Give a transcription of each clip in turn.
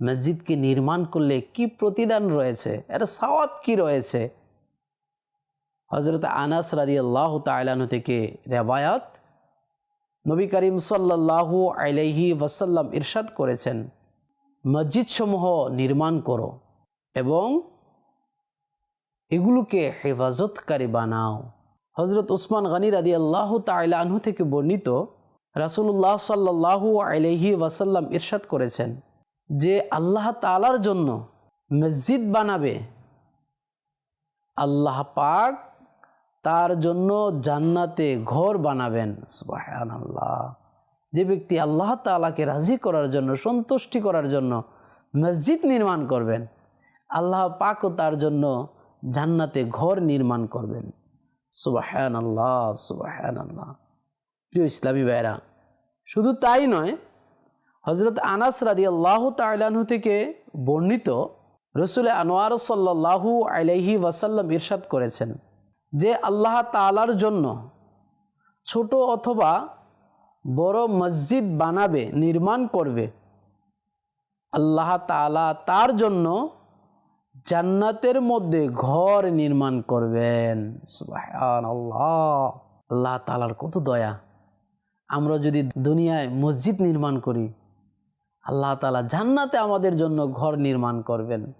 মসজিদকে নির্মাণ করলে কি প্রতিদান রয়েছে? এটা সওয়াব কি রয়েছে? হজরত আনাস রাদি আল্লাহ তালানু থেকে রেবায়াত নবী করিম সাল্লাহু আলাইহি ওয়াসাল্লাম ইরশাদ করেছেন, মসজিদসমূহ নির্মাণ করো এবং এগুলোকে হেফাজতকারী বানাও। হজরত উসমান গনি রাদি আল্লাহ তাইলাহু থেকে বর্ণিত রাসুল্লাহ সাল্লাহু আলহি ওয়াসাল্লাম ইরশাদ করেছেন যে আল্লাহ তালার জন্য মসজিদ বানাবে, আল্লাহ পাক তার জন্য জান্নাতে ঘর বানাবেন। সুবাহান আল্লাহ যে ব্যক্তি আল্লাহ তালাকে রাজি করার জন্য, সন্তুষ্টি করার জন্য মসজিদ নির্মাণ করবেন, আল্লাহ পাকও তার জন্য জান্নাতে ঘর নির্মাণ করবেন। সুবাহান আল্লাহ সুবাহান আল্লাহ প্রিয় ইসলামী ভাইরা শুধু তাই নয় হজরত আনাস রাদি আল্লাহ তাইলাহু থেকে বর্ণিত রসুল আনোয়ার সাল্লাহু আলাইহি ওয়াসাল্লাম ইরশাদ করেছেন যে আল্লাহ তালার জন্য ছোট অথবা বড় মসজিদ বানাবে, নির্মাণ করবে, আল্লাহ তালা তার জন্য জান্নাতের মধ্যে ঘর নির্মাণ করবেন। আল্লাহ আল্লাহ তালার কত দয়া। আমরা যদি দুনিয়ায় মসজিদ নির্মাণ করি আল্লাহ তালা জান্নাতে আমাদের জন্য ঘর নির্মাণ করবেন।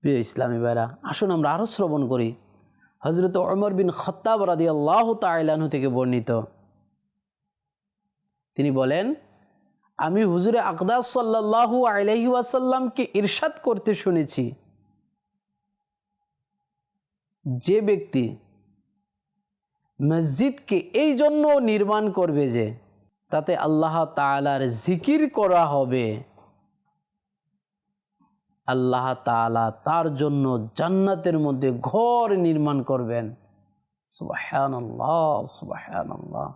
প্রিয় ইসলামী ভাইরা, আসুন আমরা আরও শ্রবণ করি। হজরত অমর বিন খত্তাব রাদি আল্লাহ তাইলানু থেকে বর্ণিত। তিনি বলেন, আমি হুজুরে আকদাস সাল্লাহু আলহি ওয়াসাল্লামকে ইরশাদ করতে শুনেছি। যে ব্যক্তি মসজিদকে এই জন্য নির্মাণ করবে যে তাতে আল্লাহ তালার জিকির করা হবে। আল্লাহ তালা তার জন্য জান্নাতের মধ্যে ঘর নির্মাণ করবেন। সুবাহ আল্লাহ